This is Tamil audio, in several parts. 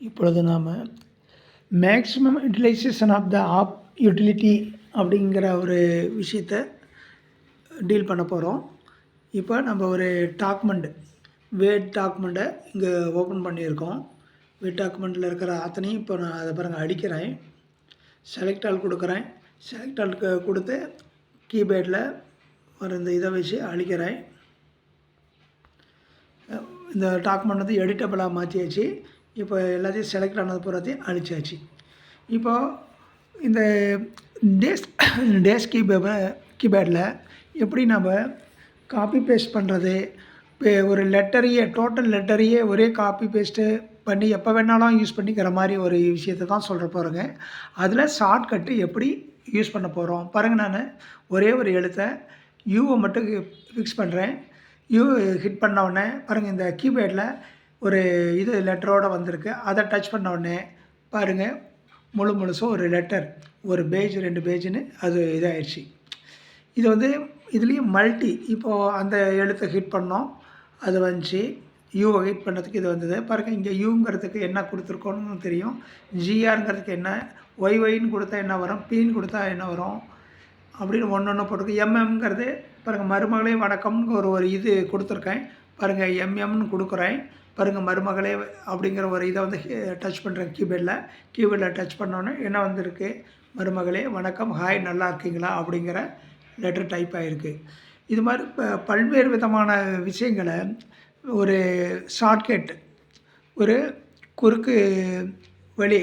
இப்பொழுது நாம் maximum utilisation of the app utility அப்படிங்கிற ஒரு விஷயத்தை டீல் பண்ண போகிறோம் இப்போ நம்ம ஒரு டாக்குமெண்ட் வேட் டாக்குமெண்ட்டை இங்கே ஓப்பன் பண்ணியிருக்கோம். வேட் டாக்குமெண்ட்டில் இருக்கிற அத்தனையும் இப்போ நான் அதை பாருங்கள் அடிக்கிறேன். செலக்ட் ஆல் கொடுக்குறேன். செலக்ட் ஆல் கொடுத்து கீபேடில் ஒரு இந்த இதை வச்சு அழிக்கிறேன் இந்த டாக்குமெண்ட் வந்து எடிட்டபிளாக மாற்றியாச்சு இப்போ எல்லாத்தையும் செலக்ட் ஆனது பூராத்தையும் அழிச்சாச்சு. இப்போ இந்த டேஸ் டேஸ் கீபே கீபேடில் எப்படி நம்ம காப்பி பேஸ்ட் பண்ணுறது இப்போ ஒரு லெட்டரையே டோட்டல் லெட்டரையே ஒரே காப்பி பேஸ்ட்டு பண்ணி எப்போ வேணாலும் யூஸ் பண்ணிக்கிற மாதிரி ஒரு விஷயத்தை தான் சொல்கிற போகிறேங்க அதில் ஷார்ட்கட்டு எப்படி யூஸ் பண்ண போகிறோம் பாருங்கள் நான் ஒரே ஒரு எழுத்தை யூவை மட்டும் ஃபிக்ஸ் பண்ணுறேன் யூ ஹிட் பண்ண உடனே பாருங்கள் இந்த கீபேடில் ஒரு இது லெட்டரோடு வந்திருக்கு. அதை டச் பண்ண உடனே பாருங்கள் முழு முழுசும் ஒரு லெட்டர் ஒரு பேஜ் ரெண்டு பேஜுன்னு அது இதாகிடுச்சு இது வந்து இதுலேயும் மல்டி இப்போது அந்த எழுத்தை ஹிட் பண்ணோம் அது வந்துச்சு. யூவை ஹிட் பண்ணதுக்கு இது வந்தது. பாருங்கள் இங்கே யூங்கிறதுக்கு என்ன கொடுத்துருக்கோன்னு தெரியும். ஜிஆருங்கிறதுக்கு என்ன ஒய் ஒய்ன்னு கொடுத்தா என்ன வரும்? பீன் கொடுத்தா என்ன வரும்? அப்படின்னு ஒன்று ஒன்று போட்டிருக்கு. எம்எம்ங்கிறது பாருங்கள் மருமகளே வணக்கம்னு ஒரு ஒரு இது கொடுத்துருக்கேன். பாருங்கள் எம்எம்னு கொடுக்குறேன். பாருங்கள் மருமகளே அப்படிங்கிற ஒரு இதை வந்து டச் பண்ணுறேன் கீபேடில் கீபேடில் டச் பண்ணோன்னே என்ன வந்திருக்கு? மருமகளே வணக்கம். ஹாய் நல்லா இருக்கீங்களா? அப்படிங்கிற லெட்டர் டைப் ஆகிருக்கு இது மாதிரி இப்போ பல்வேறு விதமான விஷயங்களை ஒரு ஷார்ட்கட் ஒரு குறுக்கு வழி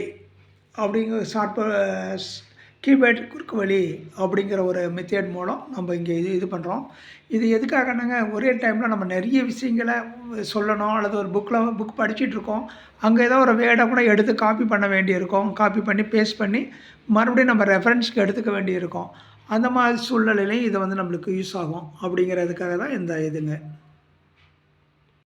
அப்படிங்கிற ஷார்ட் கீபேட் குறுக்கு வழி அப்படிங்கிற ஒரு மெத்தேட் மூலம் நம்ம இங்கே இது இது பண்ணுறோம் இது எதுக்காகனாங்க ஒரே டைமில் நம்ம நிறைய விஷயங்களை சொல்லணும் அல்லது ஒரு புக்கில் புக் படிச்சுட்டு இருக்கோம். அங்கே ஏதோ ஒரு வேர்டை கூட எடுத்து காப்பி பண்ண வேண்டியிருக்கும். காப்பி பண்ணி பேஸ்ட் பண்ணி மறுபடியும் நம்ம ரெஃபரன்ஸ்க்கு எடுத்துக்க வேண்டியிருக்கும். அந்த மாதிரி சூழ்நிலையிலையும் இது வந்து நம்மளுக்கு யூஸ் ஆகும் அப்படிங்கிறதுக்காக தான் இந்த இதுங்க.